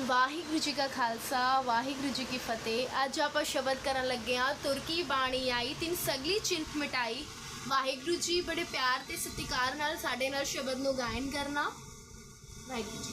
ਵਾਹਿਗੁਰੂ ਜੀ ਕਾ ਖਾਲਸਾ, ਵਾਹਿਗੁਰੂ ਜੀ ਕੀ ਫਤਿਹ। ਅੱਜ ਆਪਾਂ ਸ਼ਬਦ ਕਰਨ ਲੱਗੇ ਹਾਂ, ਤੁਰਕੀ ਬਾਣੀ ਆਈ, ਤਿੰਨ ਸਗਲੀ ਚਿੰਤ ਮਿਟਾਈ। ਵਾਹਿਗੁਰੂ ਜੀ ਬੜੇ ਪਿਆਰ ਤੇ ਸਤਿਕਾਰ ਨਾਲ ਸਾਡੇ ਨਾਲ ਸ਼ਬਦ ਨੂੰ ਗਾਇਨ ਕਰਨਾ। Waheguru ji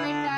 like that.